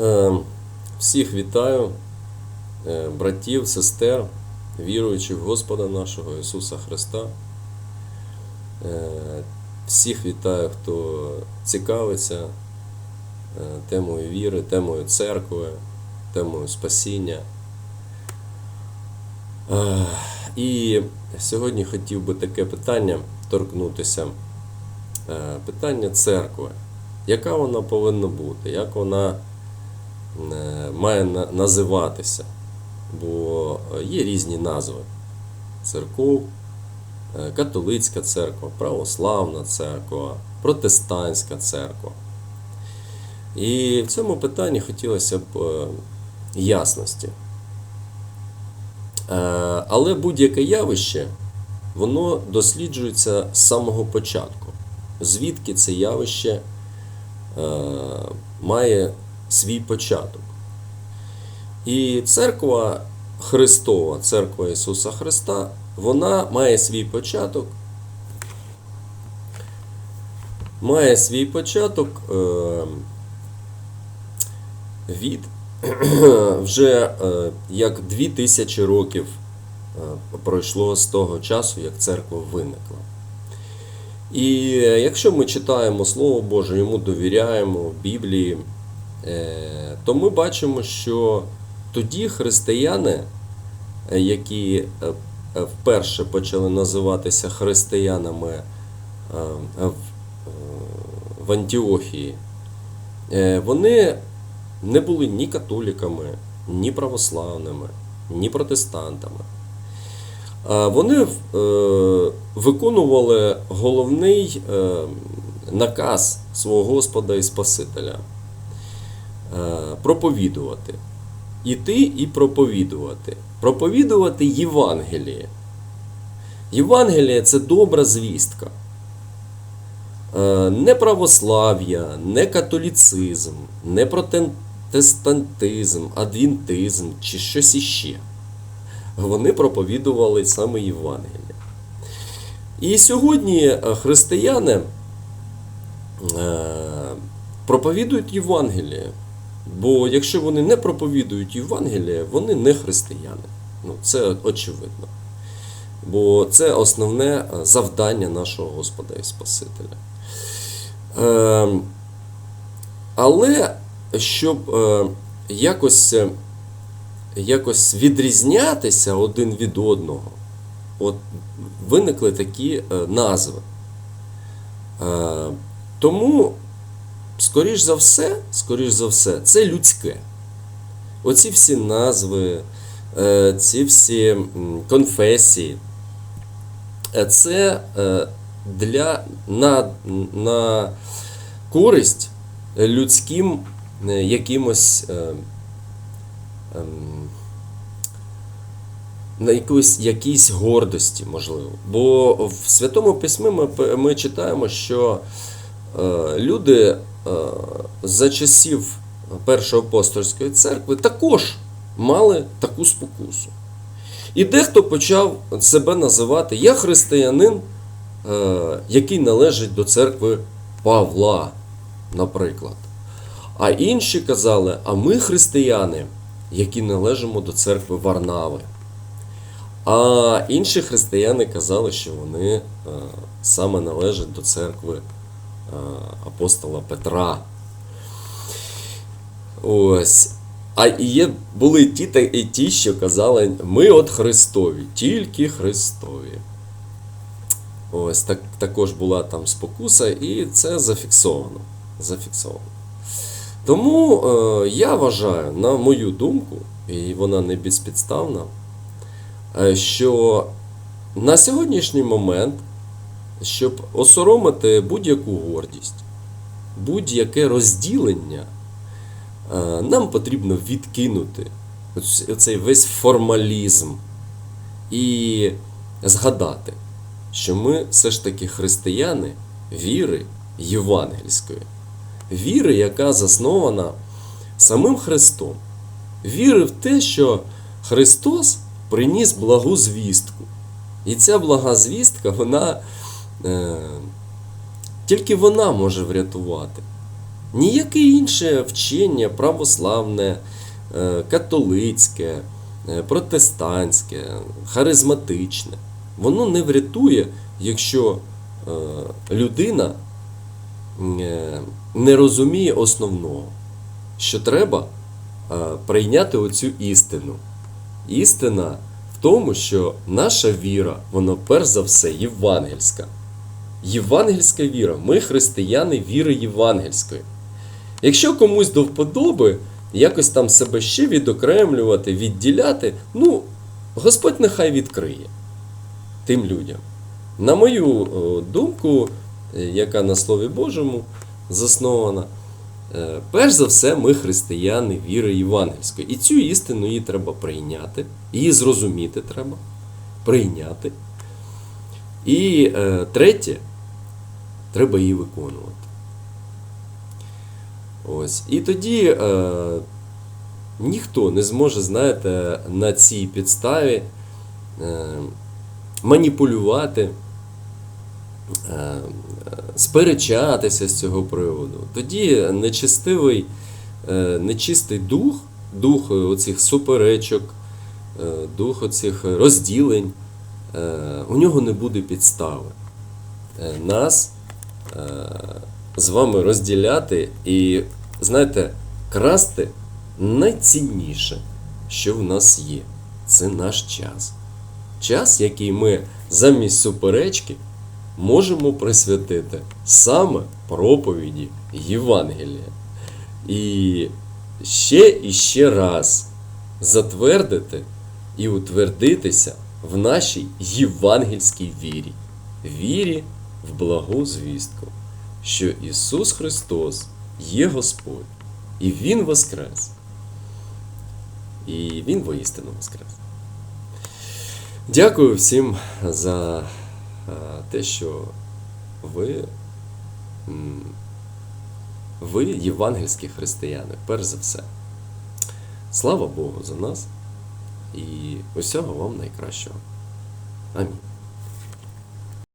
Е, Всіх вітаю, е, братів, сестер, віруючих в Господа нашого Ісуса Христа. Е, Всіх вітаю, хто цікавиться темою віри, темою церкви, темою спасіння. І сьогодні хотів би таке питання торкнутися. Питання церкви. Яка вона повинна бути? Як вона має називатися? Бо є різні назви: церков, е, католицька церква, православна церква, протестантська церква. І в цьому питанні хотілося б е, ясності. Е, Але будь-яке явище, воно досліджується з самого початку. Звідки це явище е, має свій початок. І церква Христова, церква Ісуса Христа, вона має свій початок. Має свій початок е, від вже е, як 2000 років е, пройшло з того часу, як церква виникла. І якщо ми читаємо Слово Боже, йому довіряємо Біблії, то ми бачимо, що тоді християни, е, які е, е, вперше почали називатися християнами е, в, е, Антіохії, е, вони не були ні католіками, ні православними, ні протестантами. Вони е, виконували головний е, наказ свого Господа і Спасителя е, проповідувати. Іти і проповідувати. Проповідувати Євангеліє. Євангеліє це добра звістка. Е, Не православ'я, не католіцизм, не протестантизм, адвінтизм чи щось іще вони проповідували саме Євангеліє. І сьогодні е, християни е, проповідують Євангеліє. Бо якщо вони не проповідують Євангеліє, вони не християни. Ну, це очевидно. Бо це основне е, завдання нашого Господа і Спасителя. Е, але щоб е, якось е, якось відрізнятися один від одного, от виникли такі е, назви. Е, тому, скоріш за все, скоріш за все, це людське. Оці всі назви, е, ці всі конфесії, е, це е, для на, на користь людським якимось. ем, на якоїсь якійсь гордості, можливо. Бо в Святому Письмі ми, ми читаємо, що люди за часів Першої апостольської церкви також мали таку спокусу. І дехто почав себе називати Я християнин, е, який належить до церкви Павла, наприклад. А інші казали, а ми християни, які належимо до церкви Варнави. А інші християни казали, що вони е, саме належать до церкви е, апостола Петра. Ось. А і є, були ті, і ті, що казали, ми от Христові, тільки Христові. Ось так, також була там спокуса, і це зафіксовано. зафіксовано. Тому е, я вважаю, на мою думку, і вона не безпідставна, е, що на сьогоднішній момент, щоб осоромити будь-яку гордість, будь-яке розділення, е, нам потрібно відкинути оцей весь формалізм і згадати, що ми все ж таки християни віри євангельської віри, яка заснована самим Христом. Віри в те, що Христос приніс благу звістку. І ця блага звістка, вона тільки вона може врятувати. Ніяке інше вчення православне, е, католицьке, е, протестантське, харизматичне, воно не врятує, якщо е, людина е, не розуміє основного, що треба е, прийняти оцю істину. Істина в тому, що наша віра, вона перш за все євангельська. Євангельська віра. Ми християни віри євангельської. Якщо комусь до вподоби якось там себе ще відокремлювати, відділяти, ну, Господь нехай відкриє тим людям. На мою думку, е, яка на Слові Божому заснована, е, перш за все, ми християни віри євангельської. І цю істину її треба прийняти, її зрозуміти треба, прийняти. І е, третє, треба її виконувати. Ось. І тоді е, ніхто не зможе, знаєте, на цій підставі е, маніпулювати, е, сперечатися з цього приводу. Тоді нечистивий, е, нечистий дух, дух оцих суперечок, е, дух оцих розділень, е, у нього не буде підстави. Е, Нас з вами розділяти і, знаєте, красти найцінніше, що в нас є. Це наш час. Час, який ми замість суперечки можемо присвятити саме проповіді Євангелія. І ще і ще раз затвердити і утвердитися в нашій євангельській вірі, вірі в благу звістку, що Ісус Христос є Господь, і Він Воскрес. І Він воістину Воскрес. Дякую всім за е, те, що ви, ви євангельські християни, перш за все. Слава Богу за нас і усього вам найкращого. Амінь.